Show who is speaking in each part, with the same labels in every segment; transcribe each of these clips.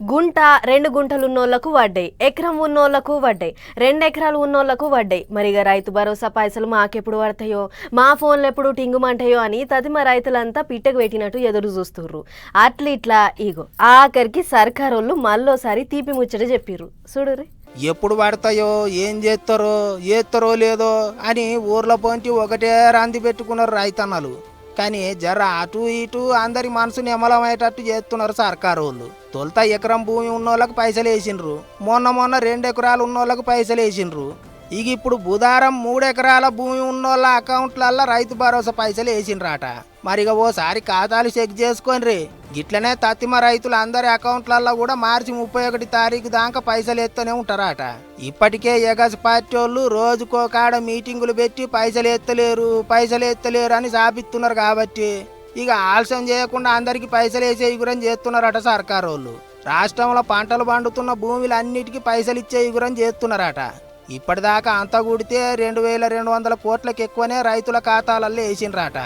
Speaker 1: గుంట రెండు గుంటలు ఉన్నోళ్ళకు పడ్డాయి ఎకరం ఉన్నోళ్ళకు పడ్డాయి రెండు ఎకరాలు ఉన్నోళ్ళకు పడ్డాయి మరిగా రైతు భరోసా పైసలు మాకెప్పుడు పడతాయో మా ఫోన్లు ఎప్పుడు టింగుమంటాయో అని తదిమ రైతులంతా పిట్టకు పెట్టినట్టు ఎదురు చూస్తుర్రు. అట్లా ఇట్లా ఇగో ఆఖరికి సర్కారోళ్ళు మళ్ళోసారి తీపి ముచ్చట చెప్పిర్రు. చూడురే
Speaker 2: ఎప్పుడు పడతాయో ఏం చేస్తారో చేస్తారో లేదో అని ఊర్లో పోంటి ఒకటే రాంది పెట్టుకున్నారు రైతన్నలు. కానీ జర అటు ఇటు అందరి మనసు నిమలమయ్యేటట్టు చేస్తున్నారు సర్కారు వాళ్ళు తొలుత ఎకరం భూమి ఉన్నోళ్ళకి పైసలు వేసిండ్రు. మొన్న మొన్న రెండు ఎకరాలు ఉన్నోళ్ళకి పైసలు వేసిండ్రు. ఇక ఇప్పుడు బుధారం మూడు ఎకరాల భూమి ఉన్నోళ్ళ అకౌంట్లల్లో రైతు భరోసా పైసలు వేసిండ్రాట. మరి ఓసారి ఖాతాలు చెక్ చేసుకోండి రే గిట్లనే తత్తిమ రైతులు అందరి అకౌంట్లలో కూడా మార్చి ముప్పై ఒకటి తారీఖు దాకా పైసలు ఎత్తనే ఉంటారట. ఇప్పటికే ఎగస్ పార్టీ వాళ్ళు రోజుకో కాడ మీటింగులు పెట్టి పైసలు ఎత్తలేరు పైసలు ఎత్తలేరు అని సాపిస్తున్నారు కాబట్టి ఇక ఆలస్యం చేయకుండా అందరికీ పైసలు వేసే గురం చేస్తున్నారట సర్కారు వాళ్ళు. రాష్ట్రంలో పంటలు పండుతున్న భూములు అన్నిటికీ పైసలు ఇచ్చే గురం చేస్తున్నారట. ఇప్పటిదాకా అంత కూడితే రెండు వేల రెండు వందల కోట్లకు ఎక్కువనే రైతుల ఖాతాలలో వేసినరాట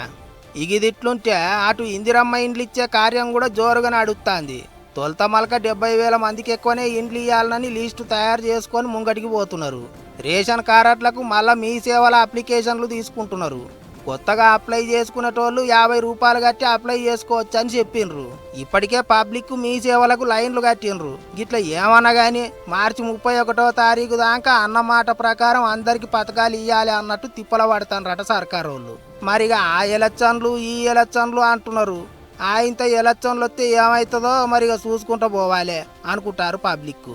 Speaker 2: ఇగిదిట్లుంటే అటు ఇందిరమ్మ ఇండ్లు ఇచ్చే కార్యం కూడా జోరుగా నడుస్తుంది తొలత మలక డెబ్బై వేల మందికి ఎక్కువనే ఇండ్లు ఇవ్వాలని లిస్టు తయారు చేసుకొని ముంగటికి పోతున్నారు. రేషన్ కార్డులకు మళ్ళా మీ సేవల అప్లికేషన్లు తీసుకుంటున్నారు. కొత్తగా అప్లై చేసుకునేటోళ్ళు యాభై రూపాయలు కట్టి అప్లై చేసుకోవచ్చు అని చెప్పిండ్రు. ఇప్పటికే పబ్లిక్ మీ సేవలకు లైన్లు కట్టిండ్రు. గిట్ల ఏమన్నా కానీ మార్చి ముప్పై ఒకటో తారీఖు దాకా అన్నమాట ప్రకారం అందరికీ పథకాలు ఇవ్వాలి అన్నట్టు తిప్పల పడతానరట సర్కారు వాళ్ళు మరిగా ఆ ఎలక్షన్లు ఈ ఎలక్షన్లు అంటున్నారు. ఆ ఇంత ఎలక్షన్లు వస్తే ఏమవుతుందో మరిగా చూసుకుంటూ పోవాలి అనుకుంటారు పబ్లిక్